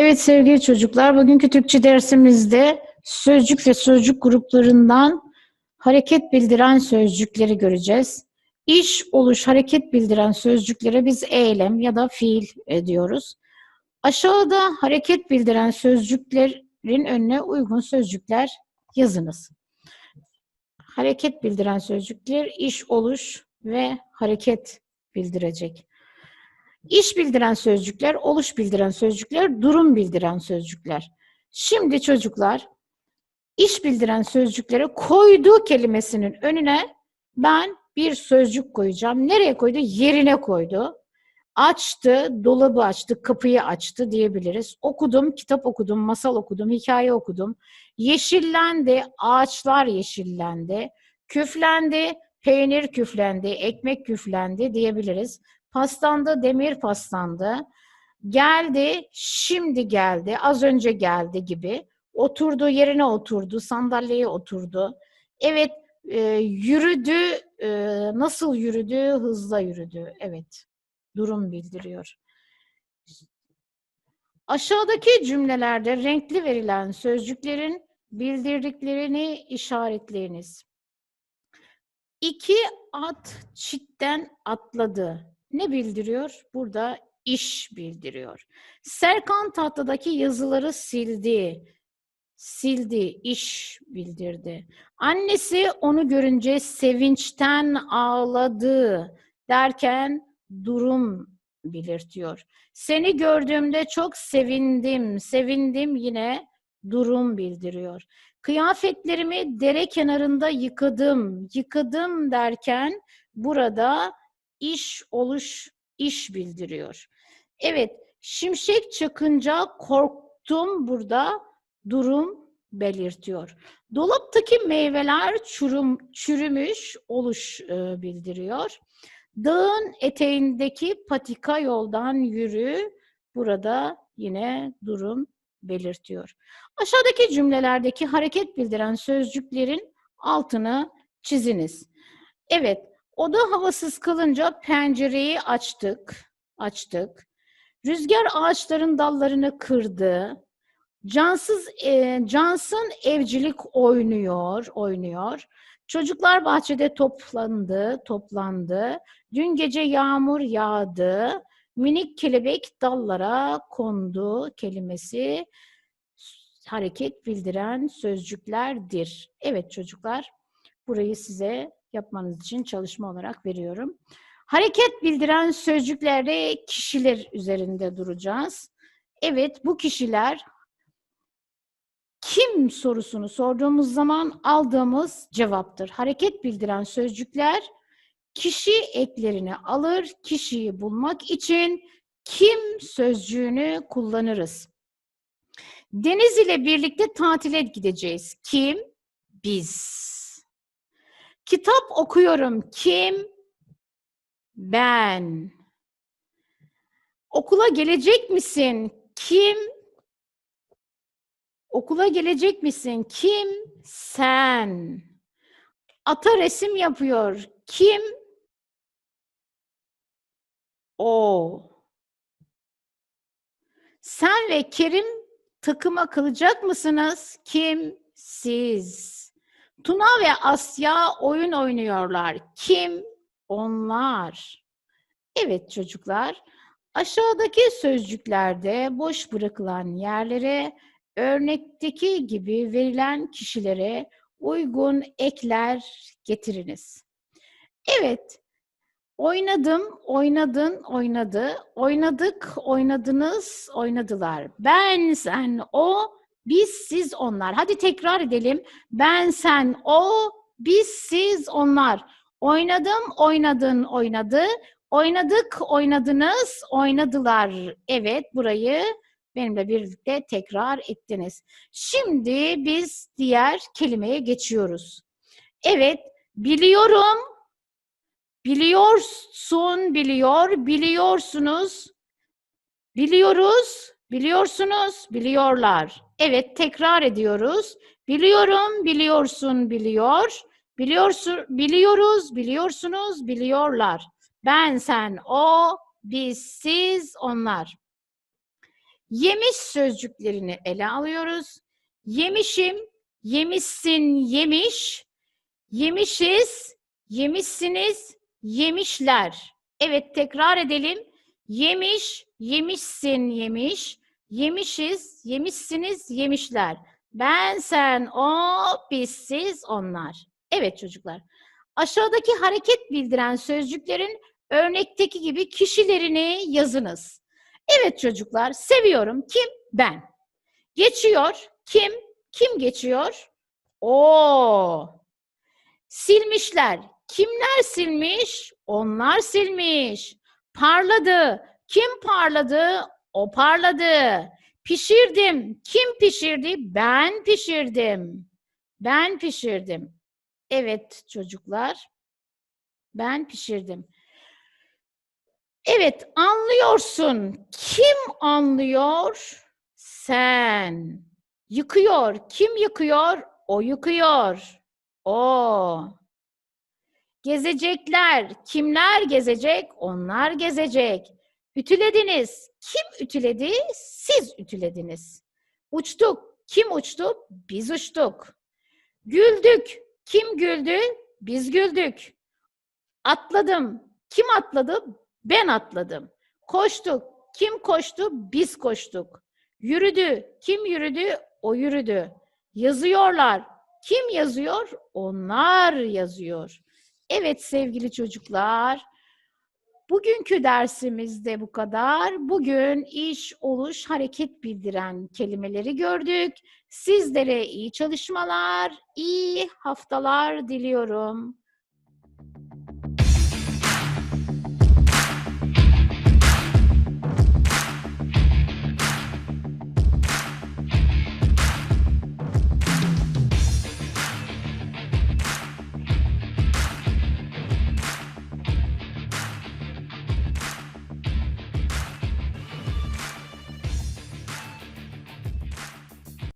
Evet sevgili çocuklar, bugünkü Türkçe dersimizde sözcük ve sözcük gruplarından hareket bildiren sözcükleri göreceğiz. İş, oluş, hareket bildiren sözcüklere biz eylem ya da fiil diyoruz. Aşağıda hareket bildiren sözcüklerin önüne uygun sözcükler yazınız. Hareket bildiren sözcükler iş, oluş ve hareket bildirecek. İş bildiren sözcükler, oluş bildiren sözcükler, durum bildiren sözcükler. Şimdi çocuklar iş bildiren sözcüklere koyduğu kelimesinin önüne ben bir sözcük koyacağım. Nereye koydu? Yerine koydu. Açtı, dolabı açtı, kapıyı açtı diyebiliriz. Okudum, kitap okudum, masal okudum, hikaye okudum. Yeşillendi, ağaçlar yeşillendi. Küflendi, peynir küflendi, ekmek küflendi diyebiliriz. Paslandı, demir paslandı. Geldi, şimdi geldi, az önce geldi gibi. Oturdu, yerine oturdu, sandalyeye oturdu. Evet, e, yürüdü, e, nasıl yürüdü? Hızla yürüdü. Evet, durum bildiriyor. Aşağıdaki cümlelerde renkli verilen sözcüklerin bildirdiklerini işaretleyiniz. İki at çitten atladı. Ne bildiriyor? Burada iş bildiriyor. Serkan tahtadaki yazıları sildi. Sildi, iş bildirdi. Annesi onu görünce sevinçten ağladı derken durum belirtiyor. Seni gördüğümde çok sevindim, sevindim yine durum bildiriyor. Kıyafetlerimi dere kenarında yıkadım, yıkadım derken burada iş oluş iş bildiriyor. Evet, şimşek çakınca korktum burada durum belirtiyor. Dolaptaki meyveler çürüm, çürümüş oluş e, bildiriyor. Dağın eteğindeki patika yoldan yürü burada yine durum belirtiyor. Aşağıdaki cümlelerdeki hareket bildiren sözcüklerin altını çiziniz. Evet, Oda havasız kalınca pencereyi açtık, açtık. Rüzgar ağaçların dallarını kırdı. Cansız, e, Cansın evcilik oynuyor, oynuyor. Çocuklar bahçede toplandı, toplandı. Dün gece yağmur yağdı. Minik kelebek dallara kondu kelimesi hareket bildiren sözcüklerdir. Evet çocuklar, burayı size yapmanız için çalışma olarak veriyorum. Hareket bildiren sözcüklerde kişiler üzerinde duracağız. Evet bu kişiler kim sorusunu sorduğumuz zaman aldığımız cevaptır. Hareket bildiren sözcükler kişi eklerini alır. Kişiyi bulmak için kim sözcüğünü kullanırız. Deniz ile birlikte tatile gideceğiz. Kim? Biz. Kitap okuyorum. Kim? Ben. Okula gelecek misin? Kim? Okula gelecek misin? Kim? Sen. Ata resim yapıyor. Kim? O. Sen ve Kerim takıma kalacak mısınız? Kim? Siz. Tuna ve Asya oyun oynuyorlar. Kim? Onlar. Evet çocuklar, aşağıdaki sözcüklerde boş bırakılan yerlere örnekteki gibi verilen kişilere uygun ekler getiriniz. Evet, oynadım, oynadın, oynadı, oynadık, oynadınız, oynadılar. Ben, sen, o, biz, siz, onlar. Hadi tekrar edelim. Ben, sen, o, biz, siz, onlar. Oynadım, oynadın, oynadı. Oynadık, oynadınız, oynadılar. Evet, burayı benimle birlikte tekrar ettiniz. Şimdi biz diğer kelimeye geçiyoruz. Evet, biliyorum, biliyorsun, biliyor, biliyorsunuz, biliyoruz, biliyorsunuz, biliyorlar. Evet, tekrar ediyoruz. Biliyorum, biliyorsun, biliyor. Biliyorsun, biliyoruz, biliyorsunuz, biliyorlar. Ben, sen, o, biz, siz, onlar. Yemiş sözcüklerini ele alıyoruz. Yemişim, yemişsin, yemiş, yemişiz, yemişsiniz, yemişler. Evet tekrar edelim. Yemiş, yemişsin, yemiş, yemişiz, yemişsiniz, yemişler. Ben, sen, o, biz, siz, onlar. Evet çocuklar. Aşağıdaki hareket bildiren sözcüklerin örnekteki gibi kişilerini yazınız. Evet çocuklar, seviyorum. Kim? Ben. Geçiyor. Kim? Kim geçiyor? O. Silmişler. Kimler silmiş? Onlar silmiş. Parladı. Kim parladı? O parladı. Pişirdim. Kim pişirdi? Ben pişirdim. Ben pişirdim. Evet çocuklar. Ben pişirdim. Evet, anlıyorsun. Kim anlıyor? Sen. Yıkıyor. Kim yıkıyor? O yıkıyor. O. Gezecekler. Kimler gezecek? Onlar gezecek. Ütülediniz. Kim ütüledi? Siz ütülediniz. Uçtuk. Kim uçtu? Biz uçtuk. Güldük. Kim güldü? Biz güldük. Atladım. Kim atladı? Ben atladım. Koştuk. Kim koştu? Biz koştuk. Yürüdü. Kim yürüdü? O yürüdü. Yazıyorlar. Kim yazıyor? Onlar yazıyor. Evet sevgili çocuklar. Bugünkü dersimizde bu kadar. Bugün iş, oluş, hareket bildiren kelimeleri gördük. Sizlere iyi çalışmalar, iyi haftalar diliyorum.